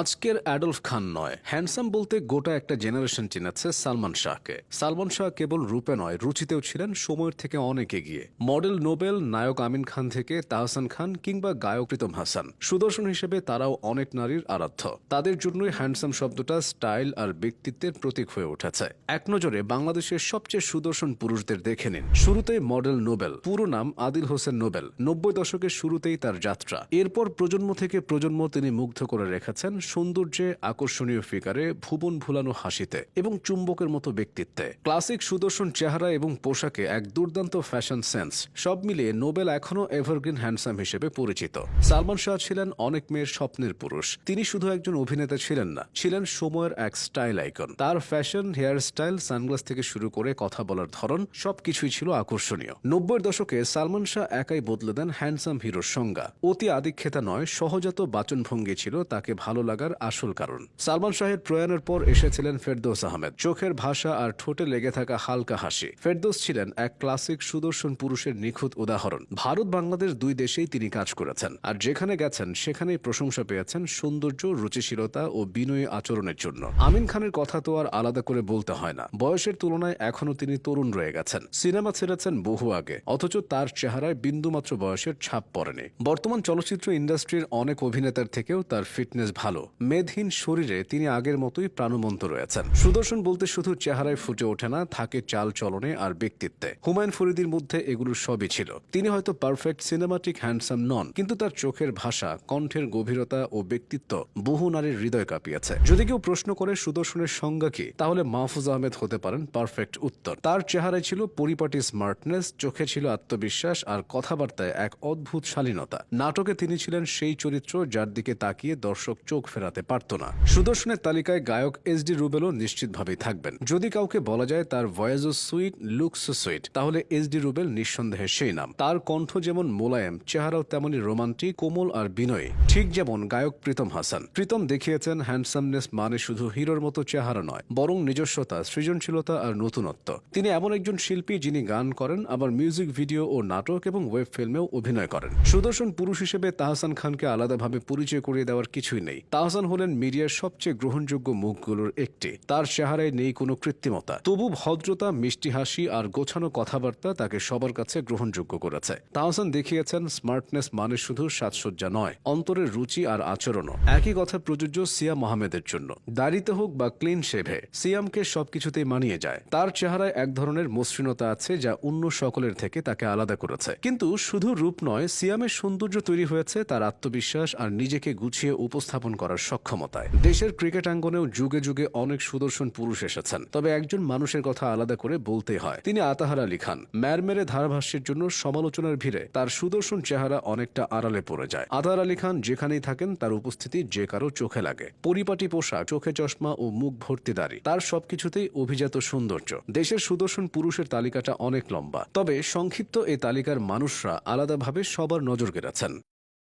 আজকের অ্যাডলফ খান নয়, হ্যান্ডসাম বলতে গোটা একটা জেনারেশন চিনেছে সালমান শাহকে। সালমান শাহ কেবল রূপে নয়, রুচিতেও ছিলেন সময়ের থেকে অনেক এগিয়ে। মডেল নোবেল নায়ক আমিন খান থেকে তাহসান খান কিংবা গায়ক প্রীতম হাসান। সুদর্শন হিসেবে তারাও অনেক নারীর আরাধ্য। তাদের জন্যই হ্যান্ডসাম শব্দটা স্টাইল আর ব্যক্তিত্বের প্রতীক হয়ে উঠেছে। এক নজরে বাংলাদেশের সবচেয়ে সুদর্শন পুরুষদের দেখে নিন। শুরুতেই মডেল নোবেল, পুরো নাম আদিল হোসেন নোবেল। নব্বই দশকের শুরুতেই তার যাত্রা। এরপর প্রজন্ম থেকে প্রজন্ম তিনি মুগ্ধ করে রেখেছেন সৌন্দর্যে আকর্ষণীয় ফিগারে ভুবন ভুলানো হাসিতে এবং চুম্বকের মতো ব্যক্তিত্বে। ক্লাসিক সুদর্শন চেহারা এবং পোশাকে এক দুর্দান্ত ফ্যাশন সেন্স, সব মিলিয়ে নোবেল এখনও এভারগ্রিন হ্যান্ডসাম হিসেবে পরিচিত। সালমান শাহ ছিলেন অনেক মেয়ের স্বপ্নের পুরুষ। তিনি শুধু একজন অভিনেতা ছিলেন না, ছিলেন সময়ের এক স্টাইল আইকন। তার ফ্যাশন হেয়ার স্টাইল সানগ্লাস থেকে শুরু করে কথা বলার ধরন, সবকিছুই ছিল আকর্ষণীয়। নব্বই দশকে সালমান শাহ একাই বদলে দেন হ্যান্ডসাম হিরোর সংজ্ঞা। অতি আদিক্ষেতা নয়, সহজাত বাচনভঙ্গি ছিল তাকে ভালো লাগার আসল কারণ। সালমান শাহের প্রয়াণের পর এসেছিলেন ফেরদৌস আহমেদ। চোখের ভাষা আর ঠোঁটে লেগে থাকা হালকা হাসি। ফেরদৌস ছিলেন এক ক্লাসিক সুদর্শন পুরুষের নিখুঁত উদাহরণ। ভারত বাংলাদেশ দুই দেশেই তিনি কাজ করেছেন। আর যেখানে গেছেন, সেখানেই প্রশংসা পেয়েছেন সৌন্দর্য, রুচিশীলতা ও বিনয়ী আচরণের জন্য। আমিন খানের কথা তো আর আলাদা করে বলতে হয় না। বয়সের তুলনায় এখনও তিনি তরুণ রয়ে গেছেন। সিনেমা ছেড়েছেন বহু আগে, অথচ তার চেহারায় বিন্দুমাত্র বয়সের ছাপ পড়েনি। বর্তমান চলচ্চিত্র ইন্ডাস্ট্রির অনেক অভিনেতার থেকেও তার ফিটনেস ভালো। মেদহীন শরীরে তিনি আগের মতোই প্রাণবন্ত রয়েছেন। সুদর্শন বলতে শুধু চেহারায় ফুটে ওঠে না, থাকে চাল চলনে আর ব্যক্তিত্বে। হুমায়ুন ফরিদির মধ্যে এগুলোর সবই ছিল। তিনি হয়তো পারফেক্ট সিনেমাটিক হ্যান্ডসাম নন, কিন্তু তার চোখের ভাষা, কণ্ঠের গভীরতা ও ব্যক্তিত্ব বহু নারীর হৃদয় কাঁপিয়েছে। যদি কেউ প্রশ্ন করে সুদর্শনের সংজ্ঞা কি, তাহলে মাহফুজ আহমেদ হতে পারেন পারফেক্ট উত্তর। তার চেহারায় ছিল পরিপাটি স্মার্টনেস চোখে ছিল আত্মবিশ্বাস আর কথাবার্তায় এক অদ্ভুত শালীনতা। নাটকে তিনি ছিলেন সেই চরিত্র যার দিকে তাকিয়ে দর্শক চোখ ফেরাতে পারত না। সুদর্শনের তালিকায় গায়ক এস ডি রুবেলও নিশ্চিতভাবেই থাকবেন। যদি কাউকে বলা যায় তার ভয়েস সুইট, লুকস সুইট, তাহলে এস ডি রুবেল নিঃসন্দেহে সেই নাম। তার কণ্ঠ যেমন মোলায়েম, চেহারাও তেমনই রোমান্টিক, কোমল আর বিনয়ী। ঠিক যেমন গায়ক প্রীতম হাসান। প্রীতম দেখিয়েছেন, হ্যান্ডসামনেস মানে শুধু হিরোর মতো চেহারা নয়, বরং নিজস্বতা, সৃজনশীলতা আর নতুনত্ব। তিনি এমন একজন শিল্পী যিনি গান করেন, আবার মিউজিক ভিডিও ও নাটক এবং ওয়েব ফিল্মেও অভিনয় করেন। সুদর্শন পুরুষ হিসেবে তাহসান খানকে আলাদাভাবে পরিচয় করিয়ে দেওয়ার কিছুই নেই। তাহসান হলেন মিডিয়ার সবচেয়ে গ্রহণযোগ্য মুখগুলোর একটি। তার চেহারায় নেই কোনো কৃত্রিমতা। তবু ভদ্রতা, মিষ্টি হাসি আর গোছানো কথাবার্তা তাকে সবার কাছে গ্রহণযোগ্য করেছে। তাহসান দেখিয়েছেন, স্মার্টনেস মানে শুধু সাজসজ্জা নয়, অন্তরের রুচি আর আচরণও। একই কথা প্রযোজ্য সিয়াম আহমেদের জন্য। দাড়িতে হোক বা ক্লিন শেভে, সিয়ামকে সবকিছুতেই মানিয়ে যায়। তার চেহারায় এক ধরনের মসৃণতা আছে যা অন্য সকলের থেকে তাকে আলাদা করেছে। কিন্তু শুধু রূপ নয়, সিয়ামের সৌন্দর্য তৈরি হয়েছে তার আত্মবিশ্বাস আর নিজেকে গুছিয়ে উপস্থাপন করার সক্ষমতায়। দেশের ক্রিকেট আঙ্গনেও যুগে যুগে অনেক সুদর্শন পুরুষ এসেছেন। তবে একজন মানুষের কথা আলাদা করে বলতে হয়। তিনি আতাহার আলী খান। ম্যারমেরে ধারাভাষ্যের জন্য সমালোচনার ভিড়ে তার সুদর্শন চেহারা অনেকটা আড়ালে পড়ে যায়। আতাহার আলী খান যেখানেই থাকেন, তার উপস্থিতি যে কারও চোখে লাগে। পরিপাটি পোশাক চোখে চশমা ও মুখ ভর্তি দাড়ি, তার সবকিছুতেই অভিজাত সৌন্দর্য। দেশের সুদর্শন পুরুষের তালিকাটা অনেক লম্বা। তবে সংক্ষিপ্ত এই তালিকার মানুষরা আলাদাভাবে সবার নজর কেড়েছেন।